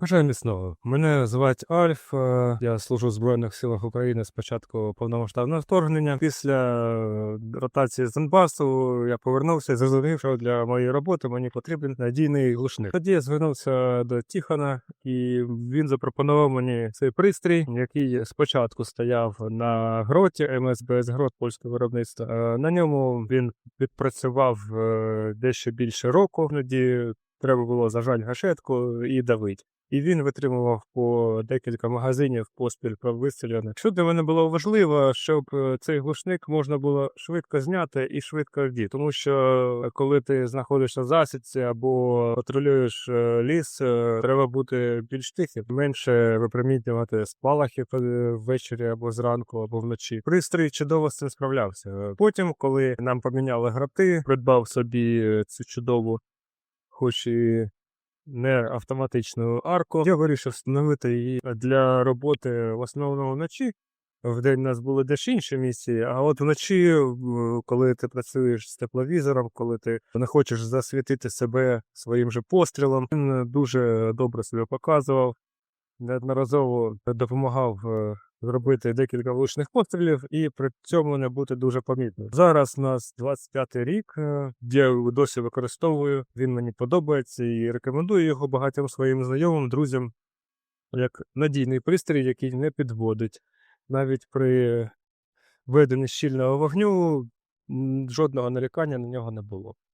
Бажаю міцного. Мене звати Альф. е, Я служу в Збройних силах України з початку повномасштабного вторгнення. Після е, ротації з Донбасу я повернувся і зрозумів, що для моєї роботи мені потрібен надійний глушник. Тоді я звернувся до Тіхана, і він запропонував мені цей пристрій, який спочатку стояв на гроті МСБС Грот польського виробництва. Е, На ньому він відпрацював дещо більше року. Іноді треба було зажати гашетку і давити. І він витримував по декілька магазинів поспіль вистріляних. Що для мене було важливо, щоб е, цей глушник можна було швидко зняти і швидко вдіти. Тому що е, коли ти знаходишся в засідці або патрулюєш е, ліс, треба бути більш тихим, менше випромінювати спалахи ввечері або зранку, або вночі. Пристрій чудово з цим справлявся. Потім, коли нам поміняли грати, придбав собі цю чудову, хоч і не автоматичну арку. Я вирішив встановити її для роботи в основному вночі. Вдень у нас були деж інші місії, а от вночі, коли ти працюєш з тепловізором, коли ти не хочеш засвітити себе своїм же пострілом, він дуже добре себе показував. Неодноразово допомагав е, зробити декілька влучних пострілів і при цьому не бути дуже помітним. Зараз у нас 25-й рік. е, Я його досі використовую. Він мені подобається і рекомендую його багатьом своїм знайомим, друзям як надійний пристрій, який не підводить. Навіть при веденні щільного вогню жодного нарікання на нього не було.